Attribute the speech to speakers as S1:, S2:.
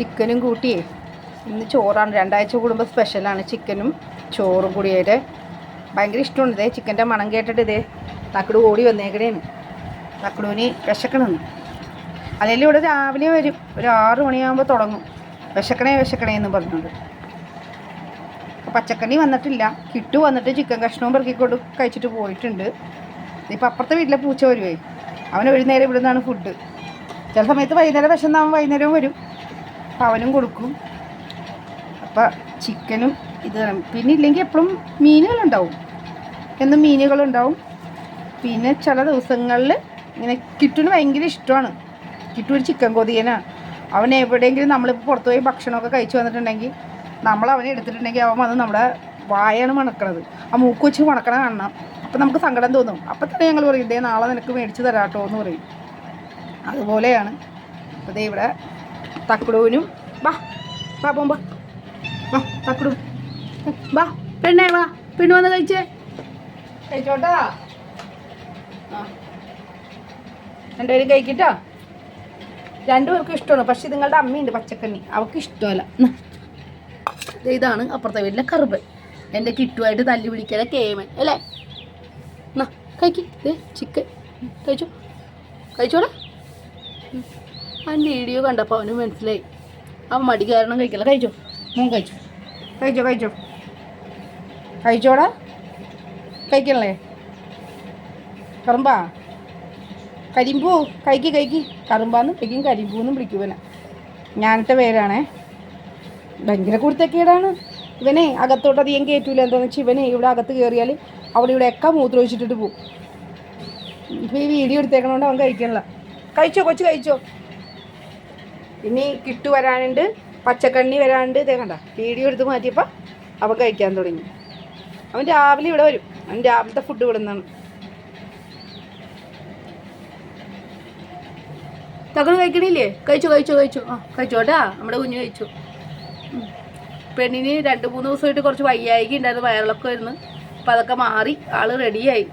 S1: ചിക്കനും കൂട്ടിയേ. ഇന്ന് ചോറാണ്. രണ്ടാഴ്ച കൂടുമ്പോൾ സ്പെഷ്യലാണ് ചിക്കനും ചോറും കൂടിയായിട്ട് ഭയങ്കര ഇഷ്ടമുണ്ട് ഇതേ. ചിക്കന്റെ മണം കേട്ടിട്ട് ഇതേ തക്കട് ഓടി വന്നേക്കണേന്ന്. തക്കടൂന് വിശക്കണമെന്ന് അല്ലെങ്കിൽ ഇവിടെ രാവിലെ വരും. ഒരു ആറ് മണിയാകുമ്പോൾ തുടങ്ങും. വിശക്കണേ വിശക്കണേ എന്ന് പറഞ്ഞുകൊണ്ട്. അപ്പോൾ പച്ചക്കറി വന്നിട്ടില്ല. കിട്ടു വന്നിട്ട് ചിക്കൻ കഷ്ണവും പെറുക്കിക്കൊണ്ട് കഴിച്ചിട്ട് പോയിട്ടുണ്ട്. ഇപ്പം അപ്പുറത്തെ വീട്ടിലെ പൂച്ച വരുവേ. അവൻ ഒരു നേരം ഇവിടെ നിന്നാണ് ഫുഡ് ചില സമയത്ത് വൈകുന്നേരം വിശന്നാകുമ്പോൾ വൈകുന്നേരവും വരും. അപ്പം അവനും കൊടുക്കും. അപ്പം ചിക്കനും ഇത്. പിന്നെ ഇല്ലെങ്കിൽ എപ്പോഴും മീനുകളുണ്ടാവും. എന്നും മീനുകളുണ്ടാവും. പിന്നെ ചില ദിവസങ്ങളിൽ ഇങ്ങനെ കിട്ടുന് ഭയങ്കര ഇഷ്ടമാണ്. കിട്ടു ഒരു ചിക്കൻ കൊതിയനാണ് അവൻ എവിടെയെങ്കിലും നമ്മളിപ്പോൾ പുറത്ത് പോയി ഭക്ഷണമൊക്കെ കഴിച്ചു വന്നിട്ടുണ്ടെങ്കിൽ നമ്മൾ അവനെ എടുത്തിട്ടുണ്ടെങ്കിൽ അവൻ വന്ന് നമ്മുടെ വായാണ് മണക്കണത്. ആ മൂക്ക് വെച്ച് മണക്കണ കാണണം. അപ്പം നമുക്ക് സങ്കടം തോന്നും. അപ്പം തന്നെ ഞങ്ങൾ പറയും ഇതേ നാളെ നിനക്ക് മേടിച്ച് തരാട്ടോ എന്ന് പറയും. അതുപോലെയാണ്. അപ്പോൾ ഇവിടെ തക്കുടൂനും വാ വാ പോമ്പ വാ തക്കുടു. വാ പെണ്ണേ വാ പെണ്ണ് വന്ന് കഴിച്ചേ. കഴിച്ചോട്ടാ? രണ്ടുപേരും കഴിക്കിട്ടോ? രണ്ടുപേർക്കും ഇഷ്ടമാണ്. പക്ഷെ നിങ്ങളുടെ അമ്മയുണ്ട് പച്ചക്കണ്ണി. അവൾക്ക് ഇഷ്ടമല്ല. ഇതാണ് അപ്പുറത്തെ വീട്ടിലെ കറുപ്പ്. എന്റെ കിട്ടുമായിട്ട് തല്ലി വിളിക്കാതെ കേമൻ അല്ലേ? എന്നാ കഴിക്ക്. ദേ ചിക്കൻ. കഴിച്ചോ? കഴിച്ചോടാ? ആ വീഡിയോ കണ്ടപ്പോൾ അവന് മനസ്സിലായി. അവൻ മടി കാരണം കഴിക്കല കഴിച്ചോ? മോൻ കഴിച്ചോ? കഴിച്ചോ കഴിച്ചോ. കഴിച്ചോടാ. കഴിക്കണല്ലേ കറുമ്പാ. കരിമ്പൂ കഴിക്ക് കഴിക്ക് കറുമ്പാന്ന് കഴിക്കും കരിമ്പൂന്നും വിളിക്കുവനെ ഞാനത്തെ പേരാണേ. ഭയങ്കര കുരുത്തക്കേടാണ്. ഇവനെ അകത്തോട്ട് അധികം കയറ്റൂല എന്താണെന്ന് വെച്ചാൽ ഇവനെ ഇവിടെ അകത്ത് കയറിയാൽ അവിടെ ഇവിടെ ഒക്കെ മൂത്രമൊഴിച്ചിട്ടിട്ട് പോകും ഇപ്പോൾ ഈ വീഡിയോ എടുത്തേക്കണോണ്ട് അവൻ കഴിക്കണില്ല. കഴിച്ചോ കൊച്ചു കഴിച്ചോ? ഇനി കിട്ടു വരാനുണ്ട് പച്ചക്കണ്ണി വരാനുണ്ട്. ഇതേ കണ്ട? വീഡിയോ എടുത്ത് മാറ്റിയപ്പോൾ അവൻ കഴിക്കാൻ തുടങ്ങി. അവൻ രാവിലെ ഇവിടെ വരും. അവൻ രാവിലത്തെ ഫുഡ് ഇവിടെ നിന്നാണ്. തകൾ കഴിക്കണില്ലേ? കഴിച്ചു കഴിച്ചു കഴിച്ചു. ആ കഴിച്ചോട്ടാ നമ്മുടെ കുഞ്ഞു കഴിച്ചു. പെണ്ണിന് രണ്ട് മൂന്ന് ദിവസമായിട്ട് കുറച്ച് വയ്യായിക ഉണ്ടായിരുന്നു വയറിളക്കം ആയിരുന്നു അപ്പം അതൊക്കെ മാറി ആൾ റെഡിയായി